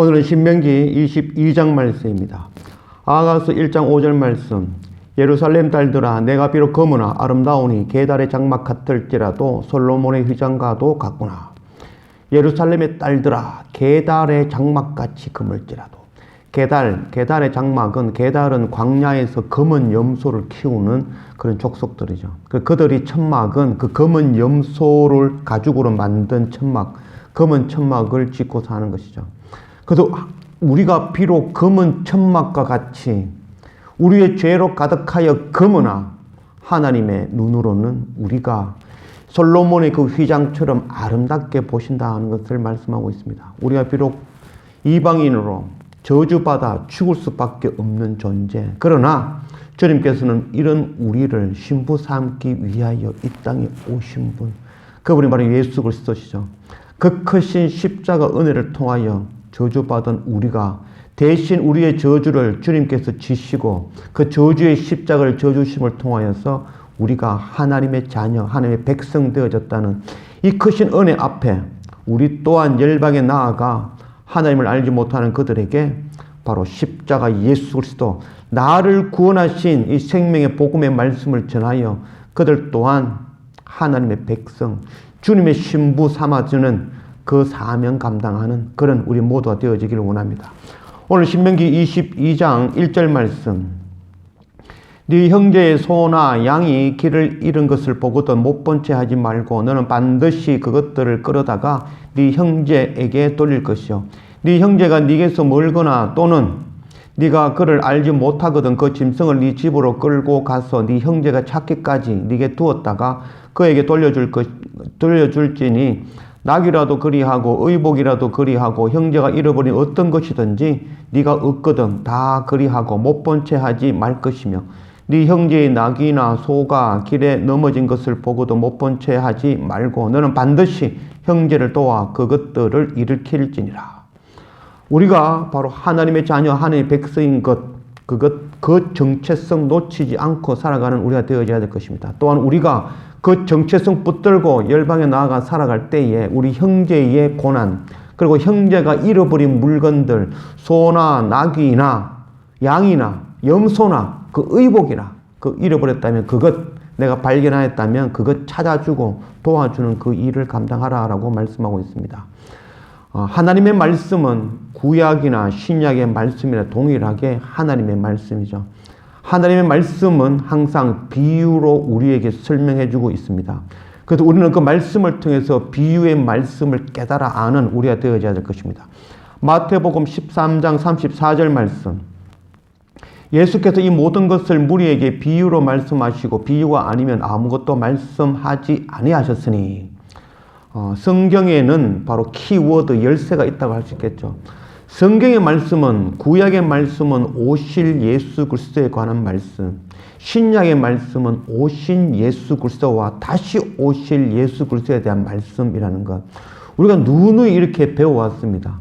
오늘은 신명기 22장 말씀입니다. 아가서 1장 5절 말씀. 예루살렘 딸들아 내가 비록 검으나 아름다우니 계달의 장막 같을지라도 솔로몬의 휘장과도 같구나. 예루살렘의 딸들아 계달의 장막같이 금을지라도 계달, 계달의 장막은 계달은 광야에서 검은 염소를 키우는 그런 족속들이죠. 그 그들이 천막은 그 검은 염소를 가죽으로 만든 천막, 검은 천막을 짓고 사는 것이죠. 그래서 우리가 비록 검은 천막과 같이 우리의 죄로 가득하여 검으나 하나님의 눈으로는 우리가 솔로몬의 그 휘장처럼 아름답게 보신다는 것을 말씀하고 있습니다. 우리가 비록 이방인으로 저주받아 죽을 수밖에 없는 존재. 그러나 주님께서는 이런 우리를 신부 삼기 위하여 이 땅에 오신 분. 그분이 바로 예수 그리스도시죠. 그 크신 십자가 은혜를 통하여 저주받은 우리가 대신 우리의 저주를 주님께서 지시고 그 저주의 십자가를 저주심을 통하여서 우리가 하나님의 자녀, 하나님의 백성 되어졌다는 이 크신 은혜 앞에 우리 또한 열방에 나아가 하나님을 알지 못하는 그들에게 바로 십자가 예수 그리스도 나를 구원하신 이 생명의 복음의 말씀을 전하여 그들 또한 하나님의 백성 주님의 신부 삼아주는 그 사명 감당하는 그런 우리 모두가 되어지기를 원합니다. 오늘 신명기 22장 1절 말씀 네 형제의 소나 양이 길을 잃은 것을 보고도 못 본 채 하지 말고 너는 반드시 그것들을 끌어다가 네 형제에게 돌릴 것이요 네 형제가 네게서 멀거나 또는 네가 그를 알지 못하거든 그 짐승을 네 집으로 끌고 가서 네 형제가 찾기까지 네게 두었다가 그에게 돌려줄 것 돌려줄지니 낙이라도 그리하고 의복이라도 그리하고 형제가 잃어버린 어떤 것이든지 네가 얻거든 다 그리하고 못 본 채 하지 말 것이며 네 형제의 낙이나 소가 길에 넘어진 것을 보고도 못 본 채 하지 말고 너는 반드시 형제를 도와 그것들을 일으킬지니라. 우리가 바로 하나님의 자녀, 하나님의 백성인 것, 그것, 그 정체성 놓치지 않고 살아가는 우리가 되어져야 될 것입니다. 또한 우리가 그 정체성 붙들고 열방에 나아가 살아갈 때에 우리 형제의 고난, 그리고 형제가 잃어버린 물건들, 소나 낙이나 양이나 염소나 그 의복이나 그 잃어버렸다면 그것 내가 발견하였다면 그것 찾아주고 도와주는 그 일을 감당하라라고 말씀하고 있습니다. 어, 하나님의 말씀은 구약이나 신약의 말씀이나 동일하게 하나님의 말씀이죠. 하나님의 말씀은 항상 비유로 우리에게 설명해 주고 있습니다. 그래서 우리는 그 말씀을 통해서 비유의 말씀을 깨달아 아는 우리가 되어져야 될 것입니다. 마태복음 13장 34절 말씀. 예수께서 이 모든 것을 무리에게 비유로 말씀하시고 비유가 아니면 아무것도 말씀하지 아니하셨으니 어, 성경에는 바로 키워드 열쇠가 있다고 할 수 있겠죠. 성경의 말씀은 구약의 말씀은 오실 예수 그리스도에 관한 말씀, 신약의 말씀은 오신 예수 그리스도와 다시 오실 예수 그리스도에 대한 말씀이라는 것. 우리가 누누이 이렇게 배워왔습니다.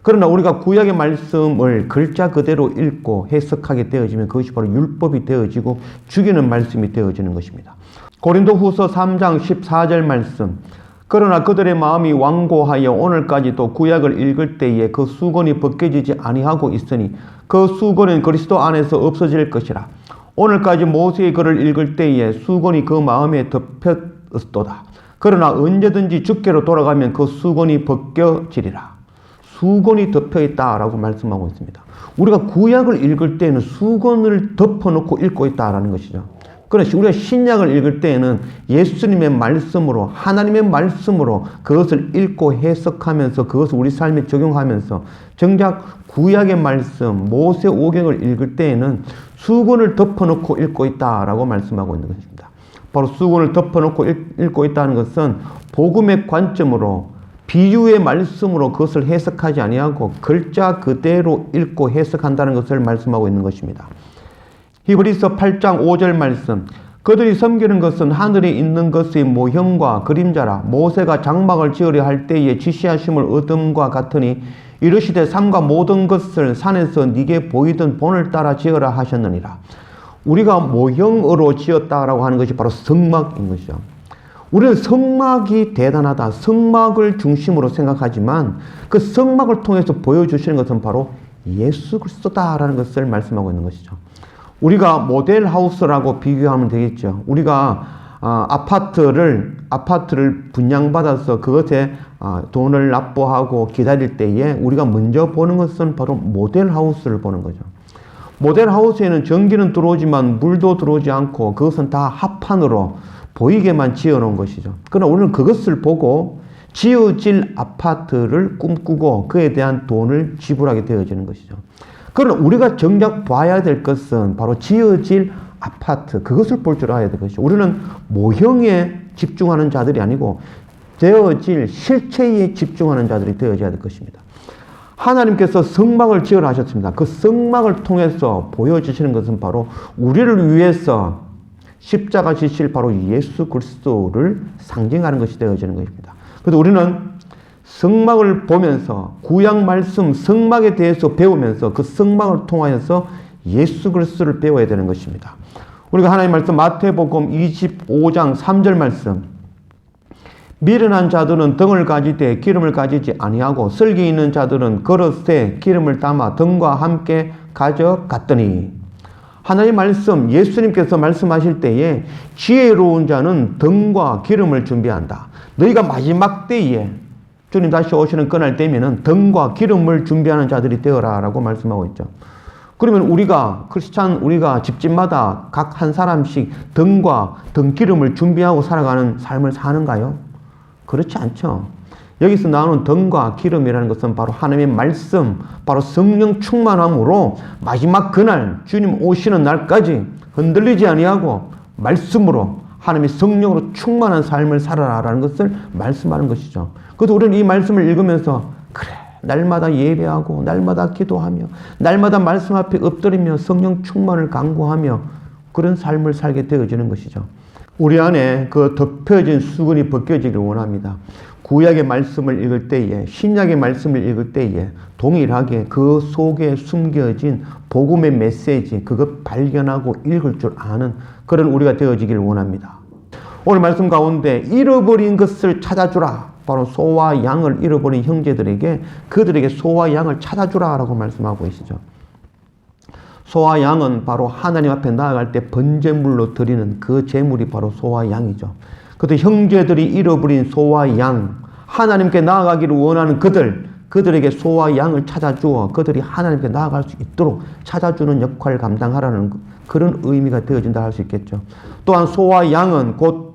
그러나 우리가 구약의 말씀을 글자 그대로 읽고 해석하게 되어지면 그것이 바로 율법이 되어지고 죽이는 말씀이 되어지는 것입니다. 고린도 후서 3장 14절 말씀. 그러나 그들의 마음이 완고하여 오늘까지도 구약을 읽을 때에 그 수건이 벗겨지지 아니하고 있으니 그 수건은 그리스도 안에서 없어질 것이라. 오늘까지 모세의 글을 읽을 때에 수건이 그 마음에 덮였도다. 그러나 언제든지 주께로 돌아가면 그 수건이 벗겨지리라. 수건이 덮여 있다라고 말씀하고 있습니다. 우리가 구약을 읽을 때는 수건을 덮어놓고 읽고 있다라는 것이죠. 그러나 우리가 신약을 읽을 때에는 예수님의 말씀으로 하나님의 말씀으로 그것을 읽고 해석하면서 그것을 우리 삶에 적용하면서 정작 구약의 말씀 모세 오경을 읽을 때에는 수건을 덮어놓고 읽고 있다라고 말씀하고 있는 것입니다. 바로 수건을 덮어놓고 읽 고 있다는 것은 복음의 관점으로 비유의 말씀으로 그것을 해석하지 아니하고 글자 그대로 읽고 해석한다는 것을 말씀하고 있는 것입니다. 히브리서 8장 5절 말씀. 그들이 섬기는 것은 하늘에 있는 것의 모형과 그림자라 모세가 장막을 지으려 할 때에 지시하심을 얻음과 같으니 이르시되 삼가 모든 것을 산에서 네게 보이던 본을 따라 지으라 하셨느니라. 우리가 모형으로 지었다라고 하는 것이 바로 성막인 것이죠. 우리는 성막이 대단하다. 성막을 중심으로 생각하지만 그 성막을 통해서 보여주시는 것은 바로 예수 그리스도다라는 것을 말씀하고 있는 것이죠. 우리가 모델 하우스라고 비교하면 되겠죠. 우리가 아, 아파트를 아파트를 분양받아서 그것에 아, 돈을 납부하고 기다릴 때에 우리가 먼저 보는 것은 바로 모델 하우스를 보는 거죠. 모델 하우스에는 전기는 들어오지만 물도 들어오지 않고 그것은 다 합판으로 보이게만 지어 놓은 것이죠. 그러나 우리는 그것을 보고 지어질 아파트를 꿈꾸고 그에 대한 돈을 지불하게 되어지는 것이죠. 그러나 우리가 정작 봐야 될 것은 바로 지어질 아파트, 그것을 볼 줄 알아야 될 것이죠. 우리는 모형에 집중하는 자들이 아니고 되어질 실체에 집중하는 자들이 되어져야 될 것입니다. 하나님께서 성막을 지으라 하셨습니다. 그 성막을 통해서 보여주시는 것은 바로 우리를 위해서 십자가 지실 바로 예수 그리스도를 상징하는 것이 되어지는 것입니다. 그래서 우리는 성막을 보면서 구약 말씀 성막에 대해서 배우면서 그 성막을 통하여서 예수 그리스도를 배워야 되는 것입니다. 우리가 하나님 말씀 마태복음 25장 3절 말씀 미련한 자들은 등을 가지되 기름을 가지지 아니하고 슬기 있는 자들은 그릇에 기름을 담아 등과 함께 가져갔더니 하나님 말씀 예수님께서 말씀하실 때에 지혜로운 자는 등과 기름을 준비한다. 너희가 마지막 때에 주님 다시 오시는 그날 되면은 등과 기름을 준비하는 자들이 되어라라고 말씀하고 있죠. 그러면 우리가 크리스찬 우리가 집집마다 각 한 사람씩 등과 등 기름을 준비하고 살아가는 삶을 사는가요? 그렇지 않죠. 여기서 나오는 등과 기름이라는 것은 바로 하나님의 말씀, 바로 성령 충만함으로 마지막 그날 주님 오시는 날까지 흔들리지 아니하고 말씀으로 하나님의 성령으로 충만한 삶을 살아라라는 것을 말씀하는 것이죠. 그래서 우리는 이 말씀을 읽으면서 그래 날마다 예배하고 날마다 기도하며 날마다 말씀 앞에 엎드리며 성령 충만을 강구하며 그런 삶을 살게 되어지는 것이죠. 우리 안에 그 덮여진 수건이 벗겨지기를 원합니다. 구약의 말씀을 읽을 때에, 신약의 말씀을 읽을 때에 동일하게 그 속에 숨겨진 복음의 메시지, 그것 발견하고 읽을 줄 아는 그런 우리가 되어지기를 원합니다. 오늘 말씀 가운데 잃어버린 것을 찾아주라. 바로 소와 양을 잃어버린 형제들에게 그들에게 소와 양을 찾아주라라고 말씀하고 계시죠. 소와 양은 바로 하나님 앞에 나아갈 때 번제물로 드리는 그 제물이 바로 소와 양이죠. 그때 형제들이 잃어버린 소와 양, 하나님께 나아가기를 원하는 그들, 그들에게 소와 양을 찾아주어 그들이 하나님께 나아갈 수 있도록 찾아주는 역할을 감당하라는 그런 의미가 되어진다 할 수 있겠죠. 또한 소와 양은 곧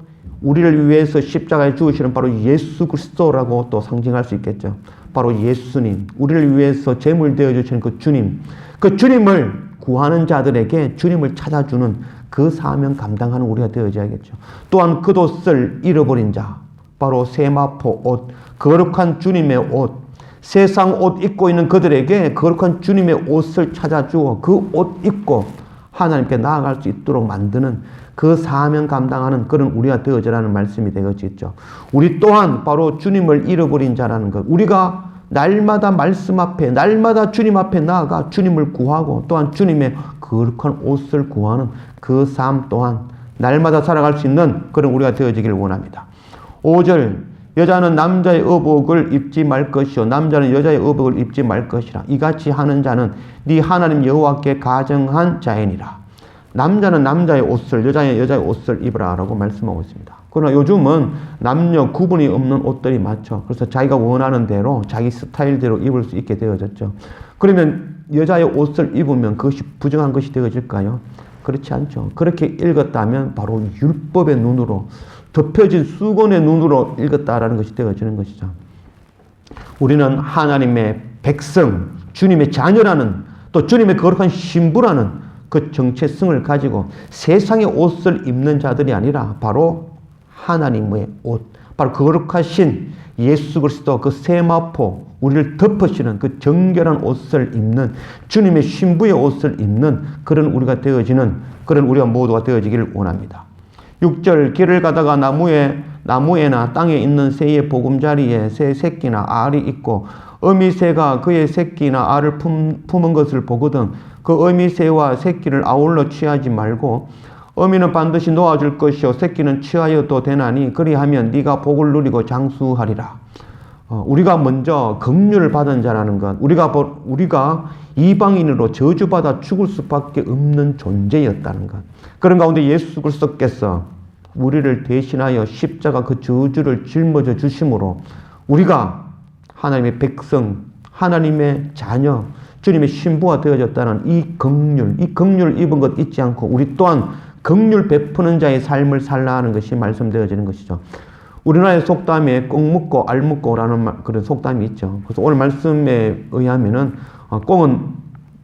우리를 위해서 십자가에 죽으시는 바로 예수 그리스도라고 또 상징할 수 있겠죠. 바로 예수님, 우리를 위해서 제물 되어 주시는 그 주님, 그 주님을 구하는 자들에게 주님을 찾아주는 그 사명 감당하는 우리가 되어져야겠죠. 또한 그옷을 잃어버린 자, 바로 세마포 옷, 거룩한 주님의 옷, 세상 옷 입고 있는 그들에게 거룩한 주님의 옷을 찾아주어 그 옷 입고 하나님께 나아갈 수 있도록 만드는 그 사명 감당하는 그런 우리가 되어져라는 말씀이 되어지죠. 우리 또한 바로 주님을 잃어버린 자라는 것. 우리가 날마다 말씀 앞에, 날마다 주님 앞에 나아가 주님을 구하고 또한 주님의 거룩한 옷을 구하는 그 삶 또한 날마다 살아갈 수 있는 그런 우리가 되어지기를 원합니다. 5절 여자는 남자의 의복을 입지 말 것이요 남자는 여자의 의복을 입지 말 것이라 이같이 하는 자는 네 하나님 여호와께 가정한 자이니라 남자는 남자의 옷을 여자의 여자의 옷을 입으라라고 말씀하고 있습니다. 그러나 요즘은 남녀 구분이 없는 옷들이 많죠. 그래서 자기가 원하는 대로 자기 스타일대로 입을 수 있게 되어졌죠. 그러면 여자의 옷을 입으면 그것이 부정한 것이 되어질까요? 그렇지 않죠. 그렇게 읽었다면 바로 율법의 눈으로 덮여진 수건의 눈으로 읽었다라는 것이 되어지는 것이죠. 우리는 하나님의 백성, 주님의 자녀라는 또 주님의 거룩한 신부라는 그 정체성을 가지고 세상의 옷을 입는 자들이 아니라 바로 하나님의 옷, 바로 거룩하신 예수 그리스도 그 세마포, 우리를 덮으시는 그 정결한 옷을 입는 주님의 신부의 옷을 입는 그런 우리가 되어지는 그런 우리가 모두가 되어지기를 원합니다. 6절 길을 가다가 나무에 나무에나 땅에 있는 새의 보금자리에 새 새끼나 알이 있고 어미새가 그의 새끼나 알을 품, 품은 것을 보거든 그 어미 새와 새끼를 아울러 취하지 말고 어미는 반드시 놓아줄 것이요 새끼는 취하여도 되나니 그리하면 네가 복을 누리고 장수하리라. 어, 우리가 먼저 긍휼을 받은 자라는 것, 우리가 보- 우리가 이방인으로 저주받아 죽을 수밖에 없는 존재였다는 것. 그런 가운데 예수 그리스도께서 우리를 대신하여 십자가 그 저주를 짊어져 주심으로 우리가 하나님의 백성, 하나님의 자녀, 주님의 신부가 되어졌다는 이 긍휼, 이 긍휼을 입은 것 잊지 않고 우리 또한 긍휼 베푸는 자의 삶을 살라 하는 것이 말씀되어지는 것이죠. 우리나라의 속담에 꽁 묻고 알 묻고라는 말- 그런 속담이 있죠. 그래서 오늘 말씀에 의하면은 어, 꽁은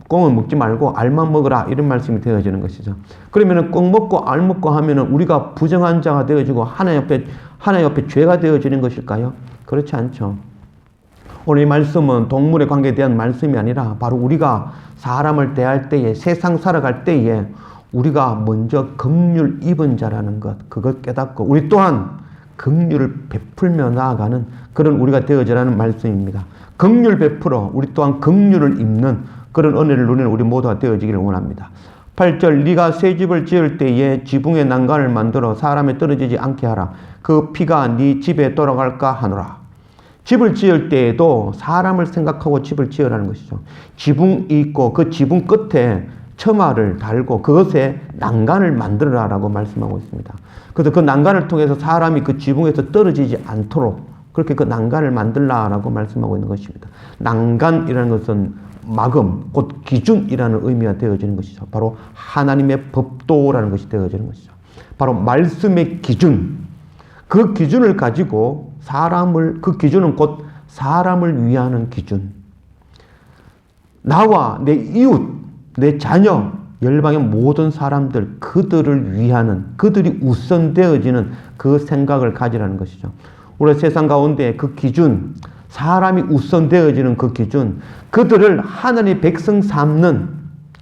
꽁은 먹지 말고 알만 먹으라 이런 말씀이 되어지는 것이죠. 그러면은 꽁 먹고 알 먹고 하면은 우리가 부정한 자가 되어지고 하나님 옆에 하나님 옆에 죄가 되어지는 것일까요? 그렇지 않죠. 오늘 이 말씀은 동물의 관계에 대한 말씀이 아니라 바로 우리가 사람을 대할 때에 세상 살아갈 때에 우리가 먼저 긍휼 입은 자라는 것 그것 깨닫고 우리 또한 긍휼을 베풀며 나아가는 그런 우리가 되어지라는 말씀입니다. 긍휼 베풀어 우리 또한 긍휼을 입는 그런 은혜를 누리는 우리 모두가 되어지기를 원합니다. 8절 네가 새 집을 지을 때에 지붕의 난간을 만들어 사람에 떨어지지 않게 하라. 그 피가 네 집에 돌아갈까 하노라. 집을 지을 때에도 사람을 생각하고 집을 지으라는 것이죠. 지붕이 있고 그 지붕 끝에 처마를 달고 그것에 난간을 만들어라라고 말씀하고 있습니다. 그래서 그 난간을 통해서 사람이 그 지붕에서 떨어지지 않도록 그렇게 그 난간을 만들라라고 말씀하고 있는 것입니다. 난간이라는 것은 마금, 곧 기준이라는 의미가 되어지는 것이죠. 바로 하나님의 법도라는 것이 되어지는 것이죠. 바로 말씀의 기준, 그 기준을 가지고 사람을 그 기준은 곧 사람을 위하는 기준. 나와 내 이웃, 내 자녀, 열방의 모든 사람들 그들을 위하는 그들이 우선되어지는 그 생각을 가지라는 것이죠. 우리 세상 가운데 그 기준, 사람이 우선되어지는 그 기준, 그들을 하나님의 백성 삼는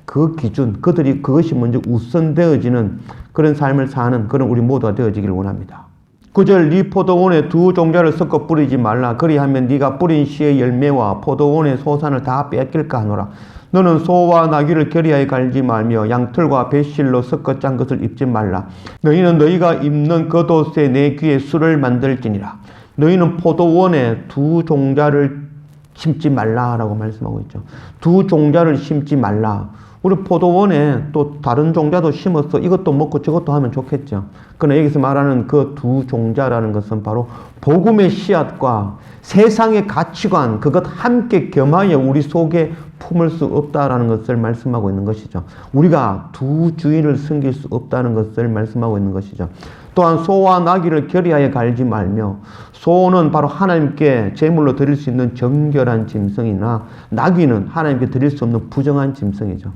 그 기준, 그들이 그것이 먼저 우선되어지는 그런 삶을 사는 그런 우리 모두가 되어지기를 원합니다. 9절 네 포도원에 두 종자를 섞어 뿌리지 말라. 그리하면 네가 뿌린 씨의 열매와 포도원의 소산을 다 뺏길까 하노라. 너는 소와 나귀를 결의하여 갈지 말며 양털과 배실로 섞어 짠 것을 입지 말라. 너희는 너희가 입는 겉옷에 내 귀에 술을 만들지니라. 너희는 포도원에 두 종자를 심지 말라라고 말씀하고 있죠. 두 종자를 심지 말라 우리 포도원에 또 다른 종자도 심어서 이것도 먹고 저것도 하면 좋겠죠. 그러나 여기서 말하는 그 두 종자라는 것은 바로 복음의 씨앗과 세상의 가치관 그것 함께 겸하여 우리 속에 품을 수 없다라는 것을 말씀하고 있는 것이죠. 우리가 두 주인을 섬길 수 없다는 것을 말씀하고 있는 것이죠. 또한 소와 나귀를 결의하여 갈지 말며 소는 바로 하나님께 제물로 드릴 수 있는 정결한 짐승이나 나귀는 하나님께 드릴 수 없는 부정한 짐승이죠.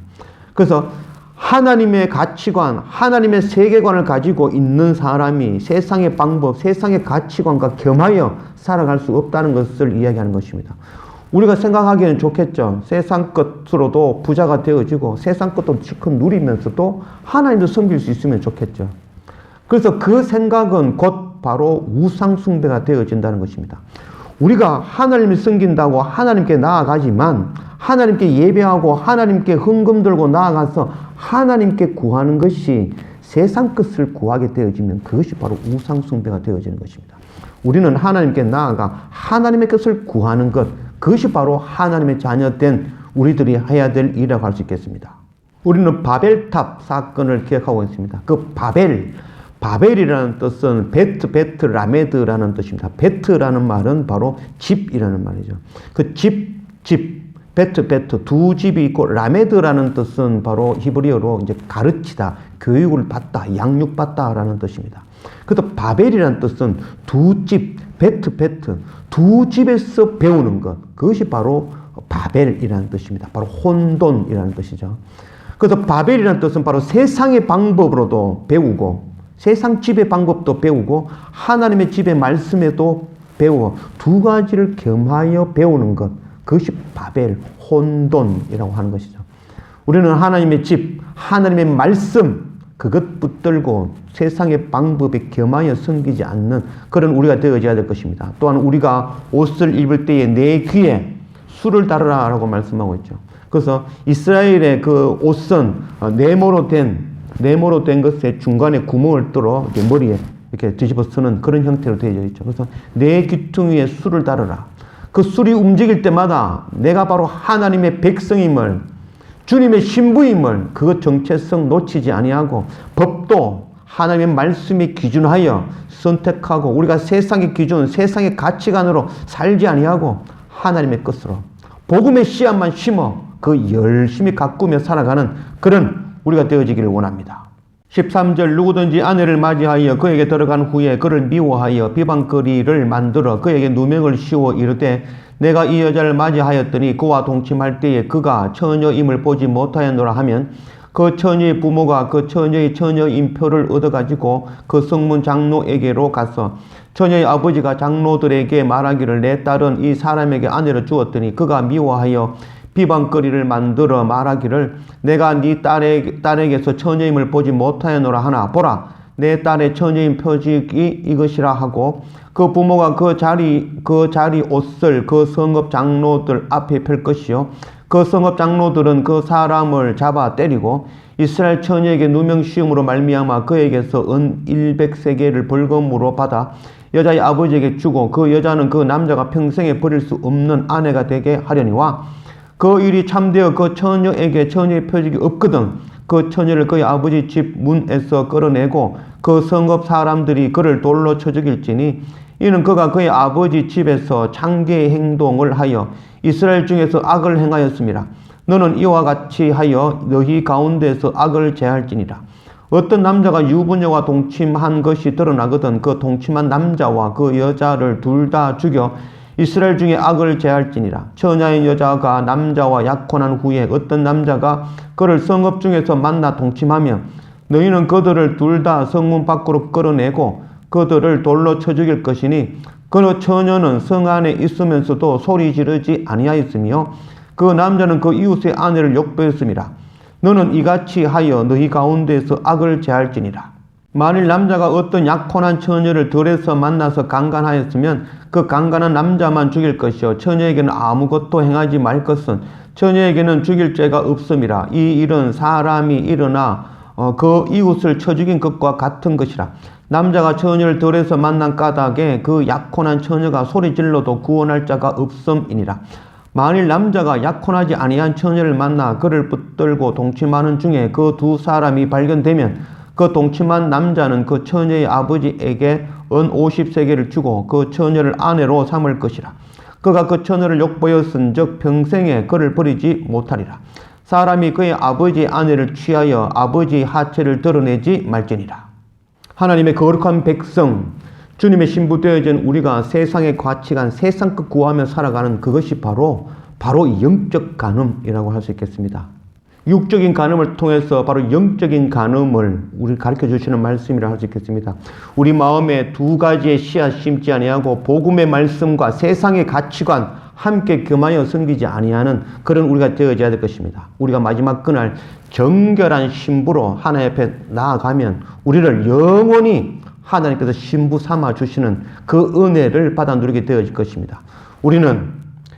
그래서 하나님의 가치관, 하나님의 세계관을 가지고 있는 사람이 세상의 방법, 세상의 가치관과 겸하여 살아갈 수 없다는 것을 이야기하는 것입니다. 우리가 생각하기에는 좋겠죠. 세상 것으로도 부자가 되어지고 세상 것도 실컷 누리면서도 하나님도 섬길 수 있으면 좋겠죠. 그래서 그 생각은 곧 바로 우상숭배가 되어진다는 것입니다. 우리가 하나님을 섬긴다고 하나님께 나아가지만 하나님께 예배하고 하나님께 헌금 들고 나아가서 하나님께 구하는 것이 세상 것을 구하게 되어지면 그것이 바로 우상숭배가 되어지는 것입니다. 우리는 하나님께 나아가 하나님의 것을 구하는 것, 그것이 바로 하나님의 자녀된 우리들이 해야 될 일이라고 할 수 있겠습니다. 우리는 바벨탑 사건을 기억하고 있습니다. 그 바벨, 바벨이라는 뜻은 베트, 베트, 라메드라는 뜻입니다. 베트라는 말은 바로 집이라는 말이죠. 그 집, 집, 베트, 베트 두 집이 있고 라메드라는 뜻은 바로 히브리어로 이제 가르치다, 교육을 받다, 양육받다라는 뜻입니다. 그래서 바벨이라는 뜻은 두 집, 베트, 베트 두 집에서 배우는 것 그것이 바로 바벨이라는 뜻입니다. 바로 혼돈이라는 뜻이죠. 그래서 바벨이라는 뜻은 바로 세상의 방법으로도 배우고 세상 집의 방법도 배우고 하나님의 집의 말씀에도 배워 두 가지를 겸하여 배우는 것 그것이 바벨 혼돈이라고 하는 것이죠. 우리는 하나님의 집, 하나님의 말씀 그것 붙들고 세상의 방법에 겸하여 섬기지 않는 그런 우리가 되어져야 될 것입니다. 또한 우리가 옷을 입을 때에 내 귀에 술을 따르라라고 말씀하고 있죠. 그래서 이스라엘의 그 옷은 네모로 된 네모로 된 것에 중간에 구멍을 뚫어 머리에 이렇게 뒤집어 쓰는 그런 형태로 되어 있죠. 그래서 내 귀퉁이에 술을 따르라. 그 술이 움직일 때마다 내가 바로 하나님의 백성임을 주님의 신부임을 그 정체성 놓치지 아니하고 법도 하나님의 말씀에 기준하여 선택하고 우리가 세상의 기준, 세상의 가치관으로 살지 아니하고 하나님의 것으로 복음의 씨앗만 심어 그 열심히 가꾸며 살아가는 그런 우리가 되어지기를 원합니다. 13절 누구든지 아내를 맞이하여 그에게 들어간 후에 그를 미워하여 비방거리를 만들어 그에게 누명을 씌워 이르되 내가 이 여자를 맞이하였더니 그와 동침할 때에 그가 처녀임을 보지 못하였노라 하면 그 처녀의 부모가 그 처녀의 처녀임표를 얻어가지고 그 성문 장로에게로 가서 처녀의 아버지가 장로들에게 말하기를 내 딸은 이 사람에게 아내를 주었더니 그가 미워하여 비방거리를 만들어 말하기를 내가 네 딸에, 딸에게서 처녀임을 보지 못하였노라 하나 보라. 내 딸의 처녀임 표직이 이것이라 하고 그 부모가 그 자리 그 자리 옷을 그 성읍 장로들 앞에 펼 것이요. 그 성읍 장로들은 그 사람을 잡아 때리고 이스라엘 처녀에게 누명 시음으로 말미암아 그에게서 은 100세계를 벌금으로 받아 여자의 아버지에게 주고 그 여자는 그 남자가 평생에 버릴 수 없는 아내가 되게 하려니와 그 일이 참되어 그 처녀에게 처녀의 표직이 없거든 그 처녀를 그의 아버지 집 문에서 끌어내고 그 성읍 사람들이 그를 돌로 쳐 죽일지니 이는 그가 그의 아버지 집에서 창개의 행동을 하여 이스라엘 중에서 악을 행하였습니다. 너는 이와 같이 하여 너희 가운데서 악을 제할지니라. 어떤 남자가 유부녀와 동침한 것이 드러나거든 그 동침한 남자와 그 여자를 둘 다 죽여 이스라엘 중에 악을 제할지니라. 처녀인 여자가 남자와 약혼한 후에 어떤 남자가 그를 성읍 중에서 만나 동침하며 너희는 그들을 둘 다 성문 밖으로 끌어내고 그들을 돌로 쳐 죽일 것이니 그 처녀는 성 안에 있으면서도 소리 지르지 아니하였으며 그 남자는 그 이웃의 아내를 욕배했습니다. 너는 이같이 하여 너희 가운데서 악을 제할지니라. 만일 남자가 어떤 약혼한 처녀를 들에서 만나서 강간하였으면 그 강간한 남자만 죽일 것이요. 처녀에게는 아무것도 행하지 말 것은 처녀에게는 죽일 죄가 없음이라. 이 일은 사람이 일어나 어, 그 이웃을 쳐 죽인 것과 같은 것이라. 남자가 처녀를 들에서 만난 까닭에 그 약혼한 처녀가 소리 질러도 구원할 자가 없음이니라. 만일 남자가 약혼하지 아니한 처녀를 만나 그를 붙들고 동침하는 중에 그 두 사람이 발견되면 그 동침한 남자는 그 처녀의 아버지에게 은 50세계를 주고 그 처녀를 아내로 삼을 것이라. 그가 그 처녀를 욕보였은 즉 평생에 그를 버리지 못하리라. 사람이 그의 아버지의 아내를 취하여 아버지의 하체를 드러내지 말지니라. 하나님의 거룩한 백성, 주님의 신부 되어진 우리가 세상의 가치관, 세상 것 구하며 살아가는 그것이 바로 바로 영적 간음이라고 할 수 있겠습니다. 육적인 간음을 통해서 바로 영적인 간음을 우리 가르쳐 주시는 말씀이라 할 수 있겠습니다. 우리 마음에 두 가지의 씨앗 심지 아니하고 복음의 말씀과 세상의 가치관 함께 겸하여 섬기지 아니하는 그런 우리가 되어져야 될 것입니다. 우리가 마지막 그날 정결한 신부로 하나님 앞에 나아가면 우리를 영원히 하나님께서 신부 삼아 주시는 그 은혜를 받아 누리게 되어질 것입니다. 우리는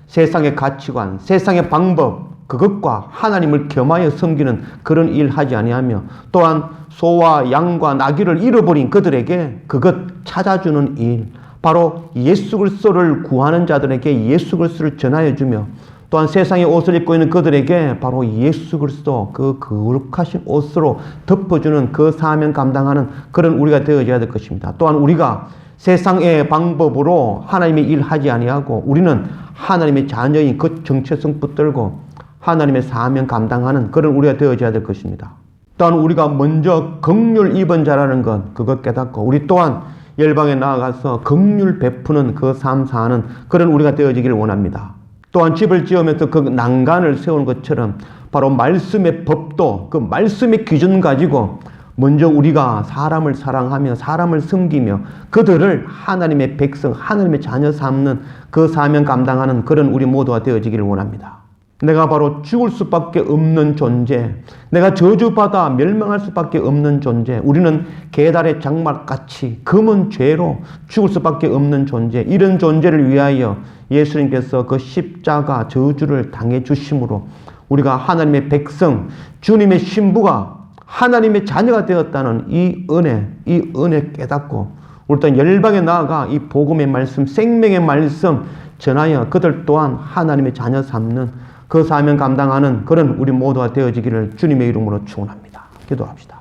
세상의 가치관, 세상의 방법, 그것과 하나님을 겸하여 섬기는 그런 일 하지 아니하며 또한 소와 양과 나귀를 잃어버린 그들에게 그것 찾아주는 일 바로 예수 그리스도를 구하는 자들에게 예수 그리스도를 전하여 주며 또한 세상의 옷을 입고 있는 그들에게 바로 예수 그리스도 그 거룩하신 옷으로 덮어주는 그 사명 감당하는 그런 우리가 되어져야 될 것입니다. 또한 우리가 세상의 방법으로 하나님의 일 하지 아니하고 우리는 하나님의 자녀인 그 정체성 붙들고 하나님의 사명 감당하는 그런 우리가 되어져야 될 것입니다. 또한 우리가 먼저 극률 입은 자라는 것 그것 깨닫고 우리 또한 열방에 나아가서 극률 베푸는 그 삶 사는 그런 우리가 되어지기를 원합니다. 또한 집을 지으면서 그 난간을 세우는 것처럼 바로 말씀의 법도 그 말씀의 기준 가지고 먼저 우리가 사람을 사랑하며 사람을 섬기며 그들을 하나님의 백성, 하나님의 자녀 삼는 그 사명 감당하는 그런 우리 모두가 되어지기를 원합니다. 내가 바로 죽을 수밖에 없는 존재, 내가 저주받아 멸망할 수밖에 없는 존재, 우리는 계달의 장막같이 검은 죄로 죽을 수밖에 없는 존재, 이런 존재를 위하여 예수님께서 그 십자가 저주를 당해 주심으로 우리가 하나님의 백성, 주님의 신부가 하나님의 자녀가 되었다는 이 은혜, 이 은혜 깨닫고 또한 열방에 나아가 이 복음의 말씀, 생명의 말씀 전하여 그들 또한 하나님의 자녀 삼는 그 사명 감당하는 그런 우리 모두가 되어지기를 주님의 이름으로 축원합니다. 기도합시다.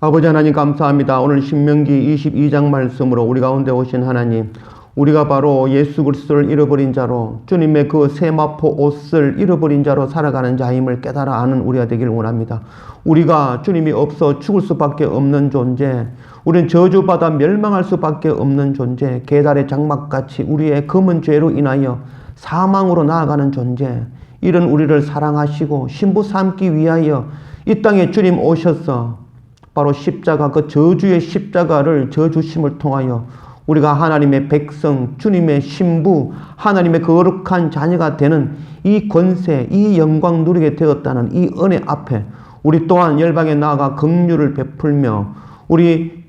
아버지 하나님 감사합니다. 오늘 신명기 22장 말씀으로 우리 가운데 오신 하나님 우리가 바로 예수 그리스도를 잃어버린 자로 주님의 그 세마포 옷을 잃어버린 자로 살아가는 자임을 깨달아 아는 우리가 되기를 원합니다. 우리가 주님이 없어 죽을 수밖에 없는 존재, 우리는 저주받아 멸망할 수밖에 없는 존재, 계달의 장막같이 우리의 검은 죄로 인하여 사망으로 나아가는 존재, 이런 우리를 사랑하시고 신부 삼기 위하여 이 땅에 주님 오셔서 바로 십자가 그 저주의 십자가를 저주심을 통하여 우리가 하나님의 백성, 주님의 신부, 하나님의 거룩한 자녀가 되는 이 권세, 이 영광 누리게 되었다는 이 은혜 앞에 우리 또한 열방에 나아가 긍휼을 베풀며 우리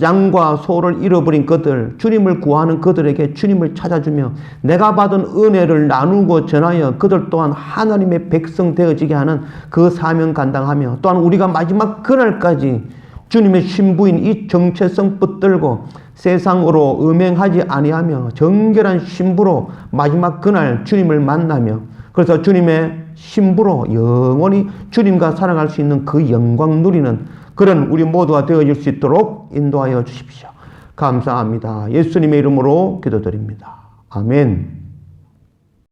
양과 소를 잃어버린 그들, 주님을 구하는 그들에게 주님을 찾아주며 내가 받은 은혜를 나누고 전하여 그들 또한 하나님의 백성 되어지게 하는 그 사명 감당하며 또한 우리가 마지막 그날까지 주님의 신부인 이 정체성 붙들고 세상으로 음행하지 아니하며 정결한 신부로 마지막 그날 주님을 만나며 그래서 주님의 신부로 영원히 주님과 살아갈 수 있는 그 영광 누리는 그런 우리 모두가 되어질 수 있도록 인도하여 주십시오. 감사합니다. 예수님의 이름으로 기도드립니다. 아멘.